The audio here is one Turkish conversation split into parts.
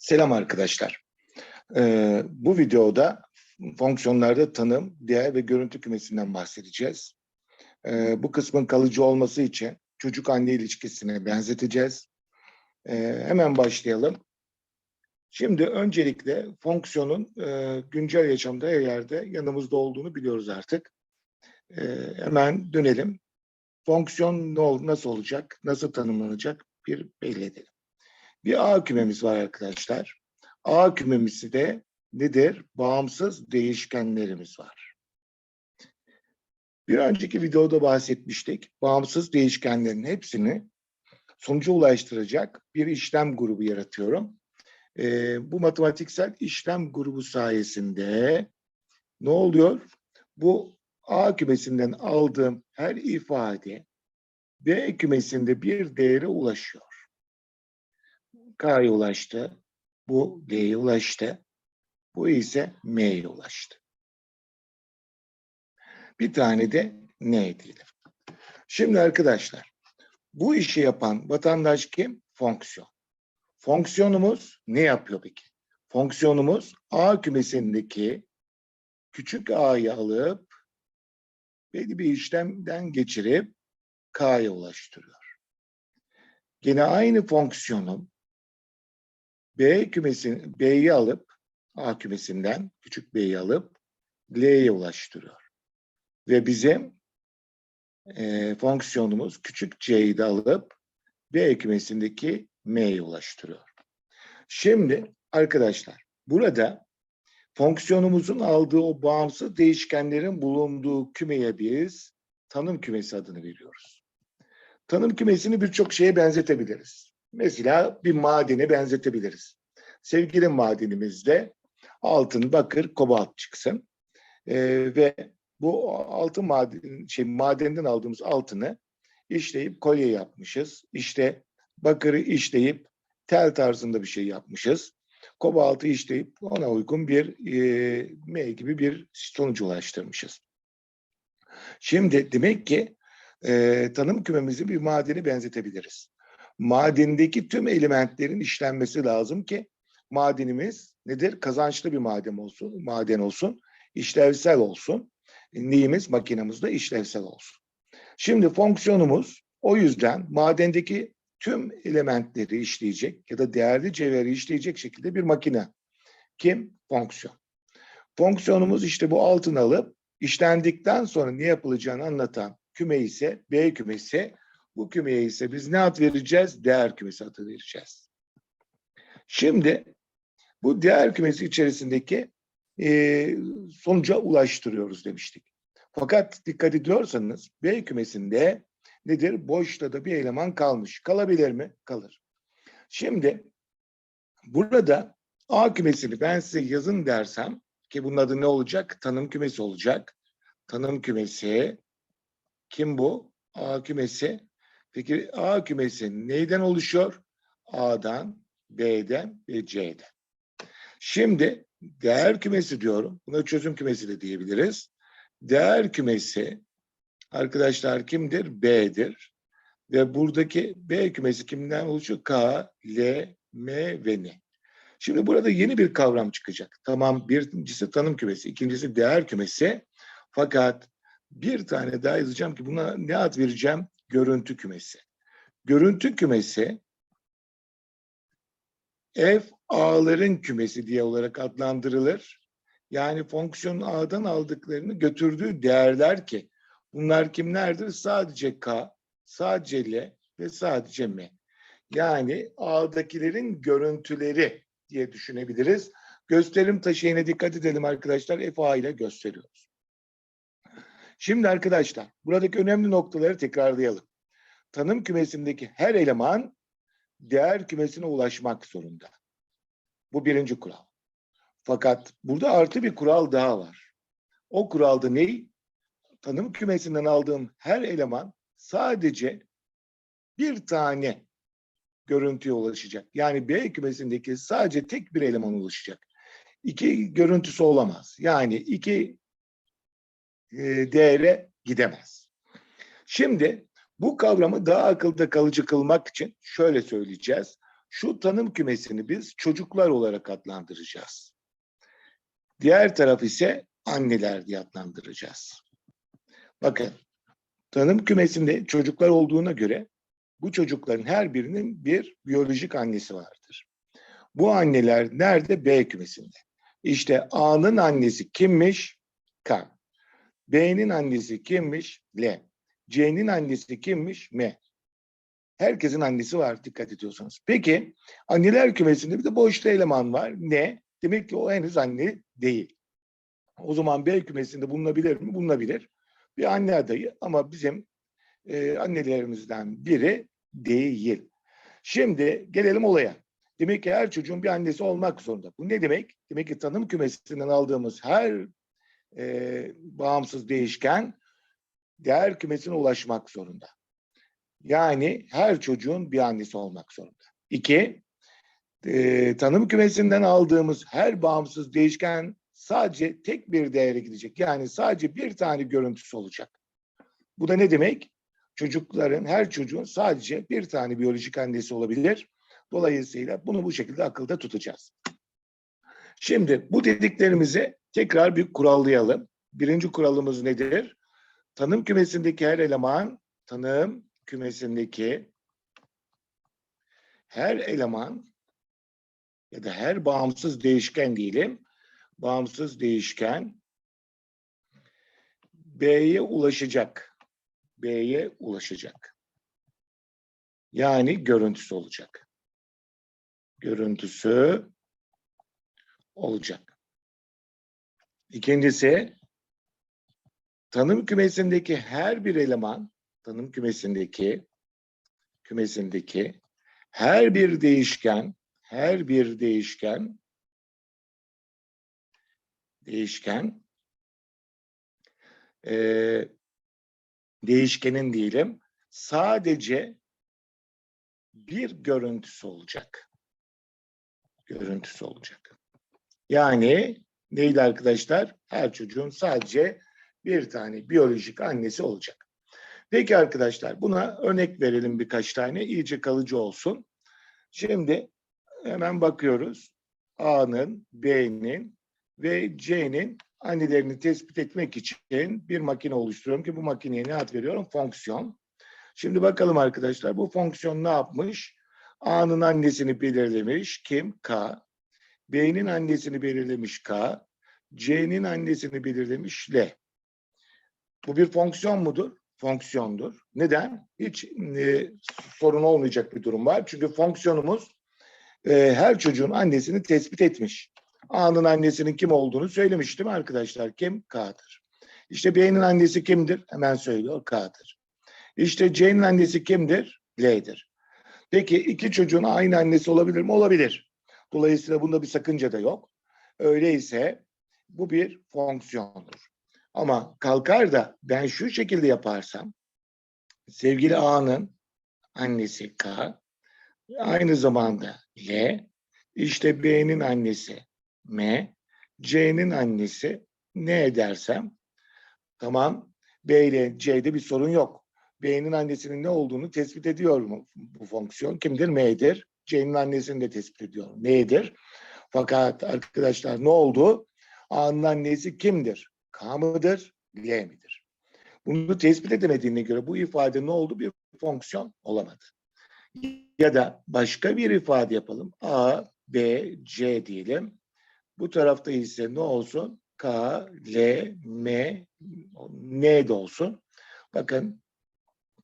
Selam arkadaşlar. Ee, bu videoda fonksiyonlarda tanım, değer ve görüntü kümesinden bahsedeceğiz. Ee, bu kısmın kalıcı olması için çocuk anne ilişkisine benzeteceğiz. Ee, hemen başlayalım. Şimdi öncelikle fonksiyonun e, güncel yaşamda her yerde yanımızda olduğunu biliyoruz artık. Ee, hemen dönelim. Fonksiyon ne ol, nasıl olacak, nasıl tanımlanacak bir belli edelim. Bir A kümemiz var arkadaşlar. A kümemizi de nedir? Bağımsız değişkenlerimiz var. Bir önceki videoda bahsetmiştik. Bağımsız değişkenlerin hepsini sonuca ulaştıracak bir işlem grubu yaratıyorum. Ee, bu matematiksel işlem grubu sayesinde ne oluyor? Bu A kümesinden aldığım her ifade B kümesinde bir değere ulaşıyor. K'ya ulaştı. Bu D'ye ulaştı. Bu ise M'ye ulaştı. Bir tane de N diyelim. Şimdi arkadaşlar bu işi yapan vatandaş kim? Fonksiyon. Fonksiyonumuz ne yapıyor peki? Fonksiyonumuz A kümesindeki küçük a'yı alıp belli bir işlemden geçirip K'ya ulaştırıyor. Yine aynı fonksiyonun B kümesini B'yi alıp A kümesinden küçük B'yi alıp L'ye ulaştırıyor. Ve bizim e, fonksiyonumuz küçük C'yi de alıp B kümesindeki M'ye ulaştırıyor. Şimdi arkadaşlar burada fonksiyonumuzun aldığı o bağımsız değişkenlerin bulunduğu kümeye biz tanım kümesi adını veriyoruz. Tanım kümesini birçok şeye benzetebiliriz. Mesela bir madene benzetebiliriz. Sevgili madenimizde altın, bakır, kobalt çıksın. Ee, ve bu altın maden, şey, madenden aldığımız altını işleyip kolye yapmışız. İşte bakırı işleyip tel tarzında bir şey yapmışız. Kobaltı işleyip ona uygun bir e, M gibi bir sonuca ulaştırmışız. Şimdi demek ki e, tanım kümemizi bir madeni benzetebiliriz madendeki tüm elementlerin işlenmesi lazım ki madenimiz nedir? Kazançlı bir maden olsun, maden olsun, işlevsel olsun. Neyimiz? Makinemiz de işlevsel olsun. Şimdi fonksiyonumuz o yüzden madendeki tüm elementleri işleyecek ya da değerli cevheri işleyecek şekilde bir makine. Kim? Fonksiyon. Fonksiyonumuz işte bu altın alıp işlendikten sonra ne yapılacağını anlatan küme ise B kümesi bu kümeye ise biz ne ad vereceğiz? Değer kümesi adı vereceğiz. Şimdi bu değer kümesi içerisindeki e, sonuca ulaştırıyoruz demiştik. Fakat dikkat ediyorsanız B kümesinde nedir? Boşta da bir eleman kalmış. Kalabilir mi? Kalır. Şimdi burada A kümesini ben size yazın dersem ki bunun adı ne olacak? Tanım kümesi olacak. Tanım kümesi kim bu? A kümesi Peki A kümesi neyden oluşuyor? A'dan, B'den ve C'den. Şimdi değer kümesi diyorum. Buna çözüm kümesi de diyebiliriz. Değer kümesi arkadaşlar kimdir? B'dir. Ve buradaki B kümesi kimden oluşuyor? K, L, M ve N. Şimdi burada yeni bir kavram çıkacak. Tamam birincisi tanım kümesi, ikincisi değer kümesi. Fakat bir tane daha yazacağım ki buna ne ad vereceğim? Görüntü kümesi. Görüntü kümesi f ağların kümesi diye olarak adlandırılır. Yani fonksiyon ağdan aldıklarını götürdüğü değerler ki bunlar kimlerdir? Sadece k, sadece l ve sadece m. Yani ağdakilerin görüntüleri diye düşünebiliriz. Gösterim taşıyına dikkat edelim arkadaşlar. F A ile gösteriyoruz. Şimdi arkadaşlar buradaki önemli noktaları tekrarlayalım. Tanım kümesindeki her eleman değer kümesine ulaşmak zorunda. Bu birinci kural. Fakat burada artı bir kural daha var. O kuralda ne? Tanım kümesinden aldığım her eleman sadece bir tane görüntüye ulaşacak. Yani B kümesindeki sadece tek bir eleman ulaşacak. İki görüntüsü olamaz. Yani iki e, değere gidemez. Şimdi bu kavramı daha akılda kalıcı kılmak için şöyle söyleyeceğiz. Şu tanım kümesini biz çocuklar olarak adlandıracağız. Diğer taraf ise anneler diye adlandıracağız. Bakın tanım kümesinde çocuklar olduğuna göre bu çocukların her birinin bir biyolojik annesi vardır. Bu anneler nerede? B kümesinde. İşte A'nın annesi kimmiş? K. B'nin annesi kimmiş? L. C'nin annesi kimmiş? M. Herkesin annesi var dikkat ediyorsanız. Peki anneler kümesinde bir de boşta eleman var. Ne? Demek ki o henüz anne değil. O zaman B kümesinde bulunabilir mi? Bulunabilir. Bir anne adayı ama bizim e, annelerimizden biri değil. Şimdi gelelim olaya. Demek ki her çocuğun bir annesi olmak zorunda. Bu ne demek? Demek ki tanım kümesinden aldığımız her e, bağımsız değişken değer kümesine ulaşmak zorunda. Yani her çocuğun bir annesi olmak zorunda. İki, e, tanım kümesinden aldığımız her bağımsız değişken sadece tek bir değere gidecek. Yani sadece bir tane görüntüsü olacak. Bu da ne demek? Çocukların, her çocuğun sadece bir tane biyolojik annesi olabilir. Dolayısıyla bunu bu şekilde akılda tutacağız. Şimdi bu dediklerimizi tekrar bir kurallayalım. Birinci kuralımız nedir? Tanım kümesindeki her eleman, tanım kümesindeki her eleman ya da her bağımsız değişken diyelim, bağımsız değişken B'ye ulaşacak. B'ye ulaşacak. Yani görüntüsü olacak. Görüntüsü olacak. İkincisi tanım kümesindeki her bir eleman tanım kümesindeki kümesindeki her bir değişken her bir değişken değişken e, değişkenin diyelim sadece bir görüntüsü olacak. Görüntüsü olacak. Yani neydi arkadaşlar? Her çocuğun sadece bir tane biyolojik annesi olacak. Peki arkadaşlar buna örnek verelim birkaç tane iyice kalıcı olsun. Şimdi hemen bakıyoruz. A'nın, B'nin ve C'nin annelerini tespit etmek için bir makine oluşturuyorum ki bu makineye ne ad veriyorum? Fonksiyon. Şimdi bakalım arkadaşlar bu fonksiyon ne yapmış? A'nın annesini belirlemiş. Kim? K. B'nin annesini belirlemiş K. C'nin annesini belirlemiş L. Bu bir fonksiyon mudur? Fonksiyondur. Neden? Hiç e, sorun olmayacak bir durum var. Çünkü fonksiyonumuz e, her çocuğun annesini tespit etmiş. A'nın annesinin kim olduğunu söylemiştim arkadaşlar. Kim? K'dır. İşte B'nin annesi kimdir? Hemen söylüyor. K'dır. İşte C'nin annesi kimdir? L'dir. Peki iki çocuğun aynı annesi olabilir mi? Olabilir. Dolayısıyla bunda bir sakınca da yok. Öyleyse bu bir fonksiyondur. Ama kalkar da ben şu şekilde yaparsam sevgili A'nın annesi K aynı zamanda L işte B'nin annesi M C'nin annesi ne edersem tamam B ile C'de bir sorun yok. B'nin annesinin ne olduğunu tespit ediyor mu bu fonksiyon? Kimdir? M'dir. C'nin annesini de tespit ediyor. N'dir. Fakat arkadaşlar ne oldu? A'nın annesi kimdir? K mıdır? L midir? Bunu tespit edemediğine göre bu ifade ne oldu? Bir fonksiyon olamadı. Ya da başka bir ifade yapalım. A, B, C diyelim. Bu tarafta ise ne olsun? K, L, M, N de olsun. Bakın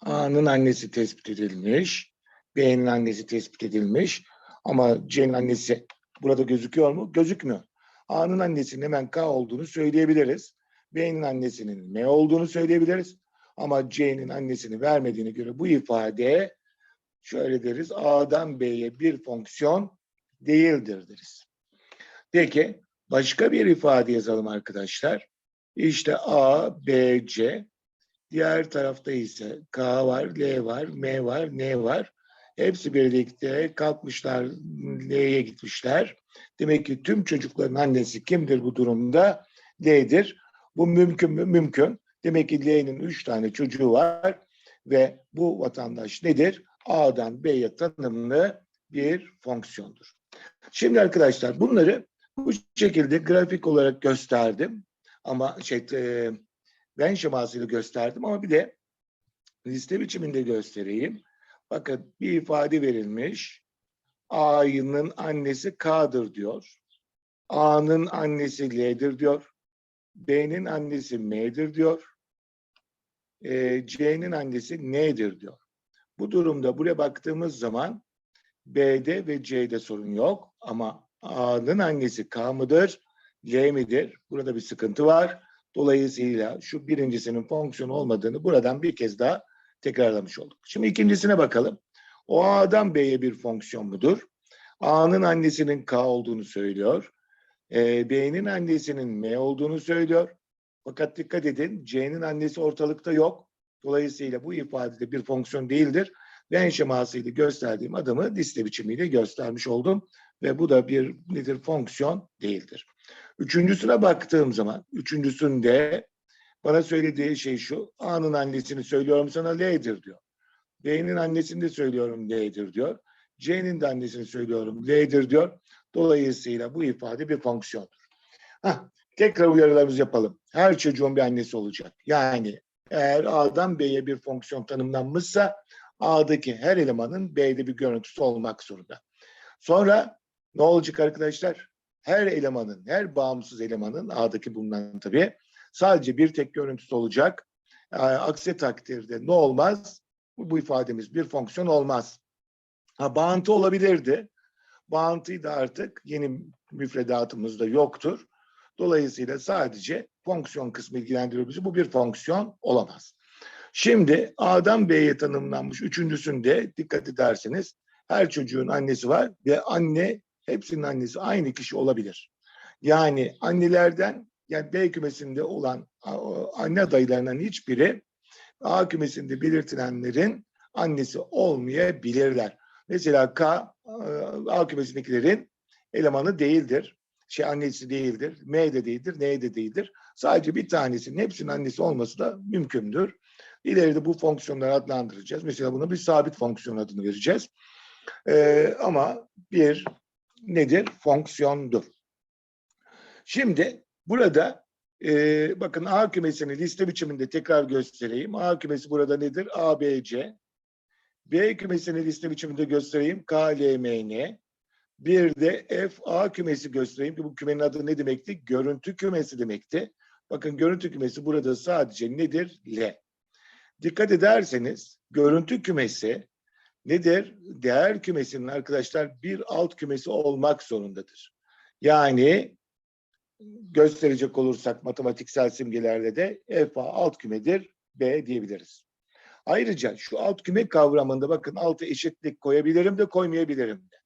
A'nın annesi tespit edilmiş. B'nin annesi tespit edilmiş. Ama C'nin annesi burada gözüküyor mu? Gözükmüyor. A'nın annesinin hemen K olduğunu söyleyebiliriz. B'nin annesinin M olduğunu söyleyebiliriz. Ama C'nin annesini vermediğine göre bu ifade şöyle deriz. A'dan B'ye bir fonksiyon değildir deriz. Peki başka bir ifade yazalım arkadaşlar. İşte A, B, C. Diğer tarafta ise K var, L var, M var, N var. Hepsi birlikte kalkmışlar, L'ye gitmişler. Demek ki tüm çocukların annesi kimdir bu durumda? L'dir. Bu mümkün mü? Mümkün. Demek ki L'nin üç tane çocuğu var ve bu vatandaş nedir? A'dan B'ye tanımlı bir fonksiyondur. Şimdi arkadaşlar bunları bu şekilde grafik olarak gösterdim. Ama şey e, Venn şemasıyla gösterdim ama bir de liste biçiminde göstereyim. Bakın bir ifade verilmiş. A'nın annesi K'dır diyor. A'nın annesi L'dir diyor. B'nin annesi M'dir diyor. E, C'nin annesi N'dir diyor. Bu durumda buraya baktığımız zaman B'de ve C'de sorun yok ama A'nın annesi K mıdır, L midir? Burada bir sıkıntı var. Dolayısıyla şu birincisinin fonksiyon olmadığını buradan bir kez daha tekrarlamış olduk. Şimdi ikincisine bakalım. O A'dan B'ye bir fonksiyon mudur? A'nın annesinin K olduğunu söylüyor. E, B'nin annesinin M olduğunu söylüyor. Fakat dikkat edin C'nin annesi ortalıkta yok. Dolayısıyla bu ifadede bir fonksiyon değildir. Venn şemasıyla gösterdiğim adımı liste biçimiyle göstermiş oldum. Ve bu da bir nedir fonksiyon değildir. Üçüncüsüne baktığım zaman, üçüncüsünde bana söylediği şey şu, A'nın annesini söylüyorum sana L'dir diyor. B'nin annesini de söylüyorum L'dir diyor. C'nin de annesini söylüyorum L'dir diyor. Dolayısıyla bu ifade bir fonksiyondur. Hah, tekrar uyarılarımızı yapalım. Her çocuğun bir annesi olacak. Yani eğer A'dan B'ye bir fonksiyon tanımlanmışsa A'daki her elemanın B'de bir görüntüsü olmak zorunda. Sonra ne olacak arkadaşlar? Her elemanın, her bağımsız elemanın A'daki bulunan tabii sadece bir tek görüntüsü olacak. Ee, aksi takdirde ne olmaz? Bu, ifademiz bir fonksiyon olmaz. Ha, bağıntı olabilirdi. Bağıntıyı da artık yeni müfredatımızda yoktur. Dolayısıyla sadece fonksiyon kısmı ilgilendiriyor bizi. Bu bir fonksiyon olamaz. Şimdi A'dan B'ye tanımlanmış üçüncüsünde dikkat ederseniz her çocuğun annesi var ve anne hepsinin annesi aynı kişi olabilir. Yani annelerden yani B kümesinde olan anne adaylarından hiçbiri A kümesinde belirtilenlerin annesi olmayabilirler. Mesela K A kümesindekilerin elemanı değildir. Şey annesi değildir. M de değildir. N de değildir. Sadece bir tanesinin hepsinin annesi olması da mümkündür. İleride bu fonksiyonları adlandıracağız. Mesela buna bir sabit fonksiyon adını vereceğiz. Ee, ama bir nedir? Fonksiyondur. Şimdi burada e, bakın A kümesini liste biçiminde tekrar göstereyim. A kümesi burada nedir? A, B, C. B kümesini liste biçiminde göstereyim. K, L, M, N. Bir de F, A kümesi göstereyim. Bu kümenin adı ne demekti? Görüntü kümesi demekti. Bakın görüntü kümesi burada sadece nedir? L. Dikkat ederseniz görüntü kümesi nedir? Değer kümesinin arkadaşlar bir alt kümesi olmak zorundadır. Yani gösterecek olursak matematiksel simgelerde de F alt kümedir B diyebiliriz. Ayrıca şu alt küme kavramında bakın altı eşitlik koyabilirim de koymayabilirim de.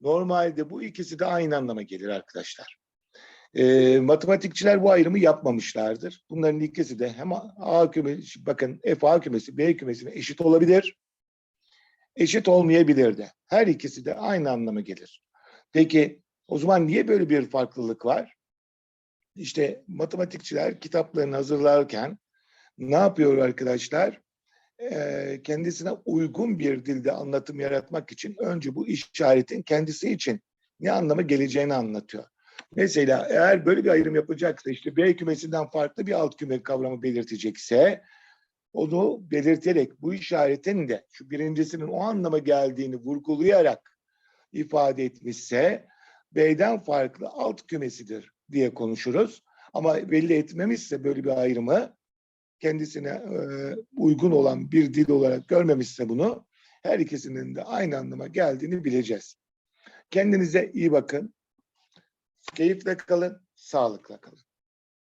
Normalde bu ikisi de aynı anlama gelir arkadaşlar. E, matematikçiler bu ayrımı yapmamışlardır. Bunların ikisi de hem A kümesi, bakın F A kümesi B kümesine eşit olabilir, eşit olmayabilir de. Her ikisi de aynı anlama gelir. Peki o zaman niye böyle bir farklılık var? İşte matematikçiler kitaplarını hazırlarken ne yapıyor arkadaşlar? Ee, kendisine uygun bir dilde anlatım yaratmak için önce bu işaretin kendisi için ne anlama geleceğini anlatıyor. Mesela eğer böyle bir ayrım yapacaksa işte B kümesinden farklı bir alt küme kavramı belirtecekse onu belirterek bu işaretin de şu birincisinin o anlama geldiğini vurgulayarak ifade etmişse B'den farklı alt kümesidir diye konuşuruz. Ama belli etmemişse böyle bir ayrımı kendisine e, uygun olan bir dil olarak görmemişse bunu her ikisinin de aynı anlama geldiğini bileceğiz. Kendinize iyi bakın. Keyifle kalın, sağlıkla kalın.